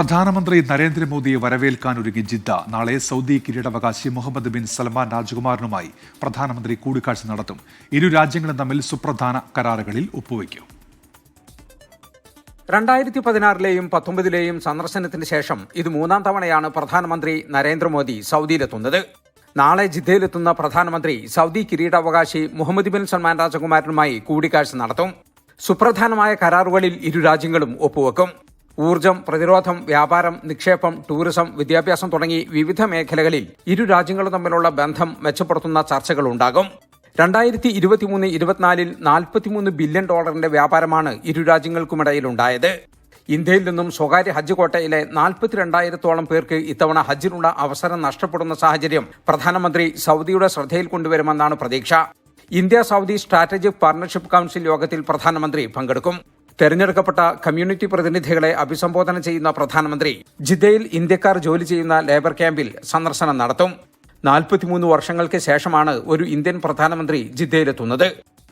പ്രധാനമന്ത്രി നരേന്ദ്രമോദിയെ വരവേൽക്കാൻ ഒരുങ്ങി ജിദ്ദ. നാളെ സൗദി കിരീടാവകാശി മുഹമ്മദ് ബിൻ സൽമാൻ രാജകുമാരനുമായി പ്രധാനമന്ത്രി കൂടിക്കാഴ്ച നടത്തും. ഇരു രാജ്യങ്ങളും തമ്മിൽ സുപ്രധാന കരാറുകളിൽ ഒപ്പുവയ്ക്കും. രണ്ടായിരത്തി പതിനാറിലെയും പത്തൊമ്പതിലെയും സന്ദർശനത്തിന് ശേഷം ഇത് മൂന്നാം തവണയാണ് പ്രധാനമന്ത്രി നരേന്ദ്രമോദി സൗദിയിലെത്തുന്നത്. നാളെ ജിദ്ദയിലെത്തുന്ന പ്രധാനമന്ത്രി സൗദി കിരീടാവകാശി മുഹമ്മദ് ബിൻ സൽമാൻ രാജകുമാരനുമായി കൂടിക്കാഴ്ച നടത്തും. സുപ്രധാനമായ കരാറുകളിൽ ഇരു രാജ്യങ്ങളും ഒപ്പുവെക്കും. ഊർജം പ്രതിരോധം വ്യാപാരം നിക്ഷേപം ടൂറിസം വിദ്യാഭ്യാസം തുടങ്ങി വിവിധ മേഖലകളിൽ ഇരു രാജ്യങ്ങളും തമ്മിലുള്ള ബന്ധം മെച്ചപ്പെടുത്തുന്ന ചർച്ചകൾ ഉണ്ടാകും. രണ്ടായിരത്തി ഇരുപത്തിമൂന്ന് ഇരുപത്തിനാലിൽ നാൽപ്പത്തിമൂന്ന് ബില്യൺ ഡോളറിന്റെ വ്യാപാരമാണ് ഇരു രാജ്യങ്ങൾക്കുമിടയിലുണ്ടായത് ഇന്ത്യയിൽ നിന്നും സ്വകാര്യ ഹജ്ജ് കോട്ടയിലെ നാൽപ്പത്തിരണ്ടായിരത്തോളം പേർക്ക് ഇത്തവണ ഹജ്ജിനുള്ള അവസരം നഷ്ടപ്പെടുന്ന സാഹചര്യം പ്രധാനമന്ത്രി സൗദിയുടെ ശ്രദ്ധയിൽ കൊണ്ടുവരുമെന്നാണ് പ്രതീക്ഷ. India Saudi strategic partnership council യോഗത്തിൽ പ്രധാനമന്ത്രി പങ്കെടുക്കും. തെരഞ്ഞെടുക്കപ്പെട്ട കമ്മ്യൂണിറ്റി പ്രതിനിധികളെ അഭിസംബോധന ചെയ്യുന്ന പ്രധാനമന്ത്രി. ജിദ്ദയിൽ ഇന്ത്യക്കാർ ജോലി ചെയ്യുന്ന ലേബർ ക്യാമ്പിൽ സന്ദർശനം നടത്തും. നാൽപ്പത്തിമൂന്ന് വർഷങ്ങൾക്ക് ശേഷമാണ് ഒരു ഇന്ത്യൻ പ്രധാനമന്ത്രി ജിദ്ദയിലെത്തുന്നത്.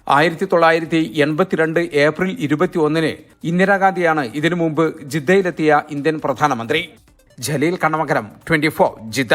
ആയിരത്തി തൊള്ളായിരത്തി എൺപത്തിരണ്ട് ഏപ്രിൽ ഇരുപത്തിയൊന്നിന് ഇന്ദിരാഗാന്ധിയാണ് ഇതിനു മുമ്പ് ജിദ്ദയിലെത്തിയ ഇന്ത്യൻ പ്രധാനമന്ത്രി. Jaleel Kannamakaram twenty four Jeddah.